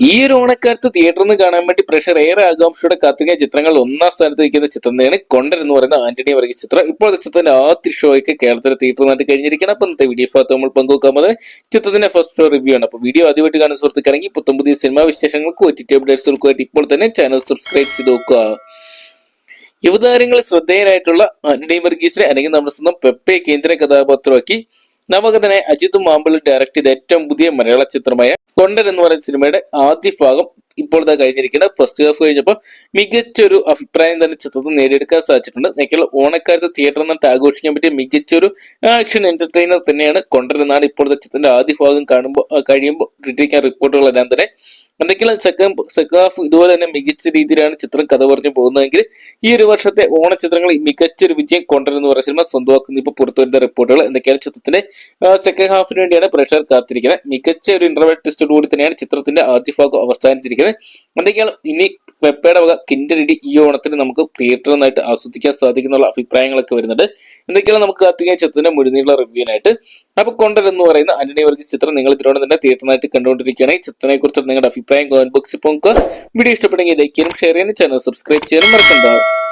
ഈ ഒരു ഓണക്കാലത്ത് തിയേറ്ററിൽ നിന്ന് കാണാൻ വേണ്ടി പ്രഷർ ഏറെ ആകാംക്ഷയുടെ കാത്തിരിക്കുന്ന ചിത്രങ്ങൾ ഒന്നാം സ്ഥാനത്ത് നിൽക്കുന്ന ചിത്രം തന്നെയാണ് കൊണ്ടൻ എന്ന് പറയുന്ന ആന്റണി വർഗീസ് ചിത്രം. ഇപ്പോൾ ചിത്രത്തിന്റെ ആദ്യ ഷോയ്ക്ക് കേരളത്തിലെ തീപ്പ് നിന്നായിട്ട് കഴിഞ്ഞിരിക്കണം അപ്പൊ ഇന്നത്തെ വീഡിയോ ഭാഗത്ത് നമ്മൾ പങ്കുവെക്കാൻ പോകുന്നത് ചിത്രത്തിന്റെ ഫസ്റ്റ് ഷോ റിവ്യൂ ആണ്. അപ്പൊ വീഡിയോ ആദ്യമായിട്ട് കാണുന്ന സുഹൃത്തുക്കാണെങ്കിൽ പുത്തം പുതിയ സിനിമാ വിശേഷങ്ങൾക്ക് ഒ ടി അപ്ഡേറ്റ്സുകൾക്കുമായിട്ട് ഇപ്പോൾ തന്നെ ചാനൽ സബ്സ്ക്രൈബ് ചെയ്ത് നോക്കുക. യുവതാരങ്ങളിൽ ശ്രദ്ധേയരായിട്ടുള്ള ആന്റണി വർഗീസിനെ അല്ലെങ്കിൽ നമ്മുടെ സ്വന്തം പെപ്പെ കേന്ദ്ര കഥാപാത്രമാക്കി നവകഥനെ അജിത് മാമ്പിളി ഡയറക്ട് ചെയ്ത ഏറ്റവും പുതിയ മലയാള ചിത്രമായ കൊണ്ടൻ എന്ന് പറയുന്ന സിനിമയുടെ ആദ്യ ഭാഗം ഇപ്പോൾ ഇതാ കഴിഞ്ഞിരിക്കുന്നത് ഫസ്റ്റ് ഹാഫ് കഴിഞ്ഞപ്പോൾ മികച്ചൊരു അഭിപ്രായം തന്നെ ചിത്രത്തിൽ നേടിയെടുക്കാൻ സാധിച്ചിട്ടുണ്ട്. നേക്കുള്ള ഓണക്കാലത്ത് തിയേറ്ററിൽ നിന്നിട്ട് ആഘോഷിക്കാൻ പറ്റിയ മികച്ചൊരു ആക്ഷൻ എന്റർടൈനർ തന്നെയാണ് കൊണ്ടുവരുന്നതാണ് ഇപ്പോഴത്തെ ചിത്രത്തിന്റെ ആദ്യ ഭാഗം കാണുമ്പോൾ കഴിയുമ്പോൾ കിട്ടിയിരിക്കുന്ന റിപ്പോർട്ടുകളെല്ലാം തന്നെ. എന്തെങ്കിലും സെക്കൻഡ് സെക്കൻഡ് ഹാഫ് ഇതുപോലെ തന്നെ മികച്ച രീതിയിലാണ് ചിത്രം കഥ പറഞ്ഞു പോകുന്നതെങ്കിൽ ഈ ഒരു വർഷത്തെ ഓണ ചിത്രങ്ങൾ മികച്ചൊരു വിജയം കൊണ്ടുവരുന്ന പറയുന്ന സിനിമ സ്വന്തമാക്കുന്ന. ഇപ്പോൾ പുറത്തു വരുന്ന റിപ്പോർട്ടുകൾ എന്തൊക്കെയാണ് ചിത്രത്തിന്റെ സെക്കൻഡ് ഹാഫിന് വേണ്ടിയാണ് പ്രേക്ഷകർ കാത്തിരിക്കുന്നത്. മികച്ച ഒരു ഇന്റർവെൽ ടെസ്റ്റോട് കൂടി തന്നെയാണ് ചിത്രത്തിന്റെ ആദ്യ ഭാഗം അവസാനിച്ചിരിക്കുന്നത്. എന്തൊക്കെയാണ്? ഇനി പെപ്പയുടെ വക കിൻഡറിടി ഈ ഓണത്തിന് നമുക്ക് തിയേറ്ററിൽ നിന്നായിട്ട് ആസ്വദിക്കാൻ സാധിക്കുന്നുള്ള അഭിപ്രായങ്ങളൊക്കെ വരുന്നുണ്ട്. എന്തൊക്കെയാണ് നമുക്ക് കാത്തിരിക്കാൻ ചിത്രത്തിന്റെ മുഴുനീള റിവ്യൂനായിട്ട് അപ്പൊ കൊണ്ടൽ എന്ന് പറയുന്ന അന്റണി വർഗീസ് ചിത്രം നിങ്ങൾ ഇതിനോട് തന്നെ തിയേറ്ററിനായിട്ട് കണ്ടുകൊണ്ടിരിക്കുകയാണെങ്കിൽ ചിത്രത്തിനെ കുറിച്ച് നിങ്ങളുടെ അഭിപ്രായം കമന്റ് ബോക്സിൽ പോകുക വീഡിയോ ഇഷ്ടപ്പെടുമെങ്കിൽ ലൈക്ക് ചെയ്യാനും ഷെയർ ചെയ്യാനും ചാനൽ സബ്സ്ക്രൈബ് ചെയ്യാനും മറക്കണ്ട.